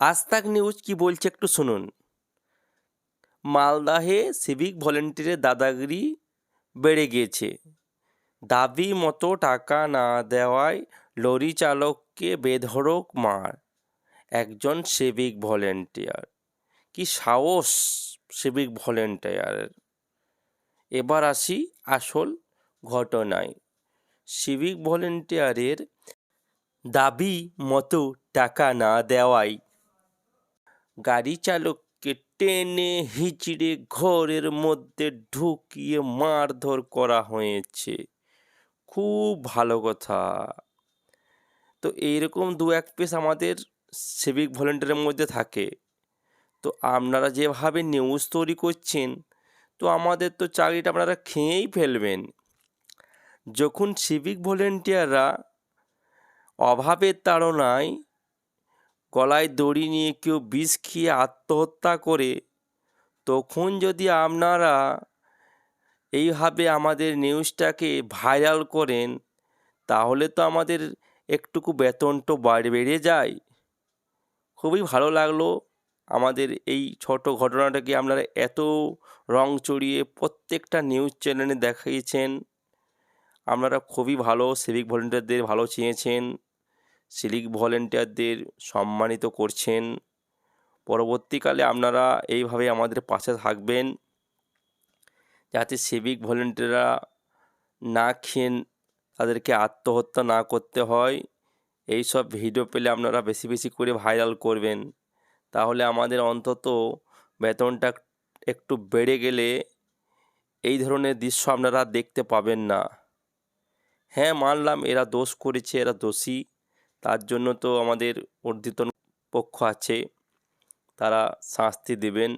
আজ তাক নিউজ কি বলছে একটু শুনুন। মালদাহে সিভিক ভলেন্টিয়ারের দাদাগিরি বেড়ে গিয়েছে। দাবি মতো টাকা না দেওয়ায় লরি চালককে বেধড়ক মার। একজন সিভিক ভলেন্টিয়ার কি সাহস সিভিক ভলেন্টিয়ারের এবার আসি আসল ঘটনায়। সিভিক ভলেন্টিয়ারের দাবি মতো টাকা না দেওয়ায় গাড়ি চালককে টেনে হিচড়ে ঘরের মধ্যে ঢুকিয়ে মারধর করা হয়েছে। খুব ভালো কথা। তো এইরকম দু এক পিস আমাদের সিভিক ভলেন্টিয়ারের মধ্যে থাকে। তো আপনারা যেভাবে নিউজ তৈরি করছেন, তো আমাদের তো চাকরিটা আপনারা খেয়েই ফেলবেন। যখন সিভিক ভলেন্টিয়াররা অভাবের তাড়নায় গলায় দড়ি নিয়ে কেউ বিষ খেয়ে আত্মহত্যা করে, তখন যদি আপনারা এইভাবে আমাদের নিউজটাকে ভাইরাল করেন, তাহলে তো আমাদের একটুকু বেতনটা বাড়ে, বেড়ে যায়। খুবই ভালো লাগল আমাদের এই ছোট ঘটনাটাকে আপনারা এত রং চড়িয়ে প্রত্যেকটা নিউজ চ্যানেলে দেখিয়েছেন। আপনারা খুবই ভালো সিভিক ভলেন্টিয়ারদের ভালো চেয়েছেন। সিভিক ভলেন্টিয়ারদের সম্মানিত করছেন। পরবর্তীকালে আপনারা এইভাবে আমাদের পাশে থাকবেন, যাতে সিভিক ভলেন্টিয়াররা না খেয়ে তাদেরকে আত্মহত্যা না করতে হয়। এই সব ভিডিও পেলে আপনারা বেশি বেশি করে ভাইরাল করবেন। তাহলে আমাদের অন্তত বেতনটা একটু বেড়ে গেলে এই ধরনের দৃশ্য আপনারা দেখতে পাবেন না। হ্যাঁ মানলাম এরা দোষ করেছে, এরা দোষী। তার জন্য তো আমাদের অর্ধিতন পক্ষ আছে। তারা শাস্তি দেবেন।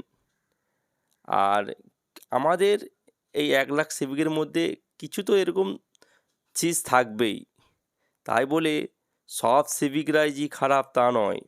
আর আমাদের এই এক লাখ সিভিকের মধ্যে কিছু তো এরকম চিজ থাকবেই। তাই বলে সব সিভিকরাই যে খারাপ তা নয়।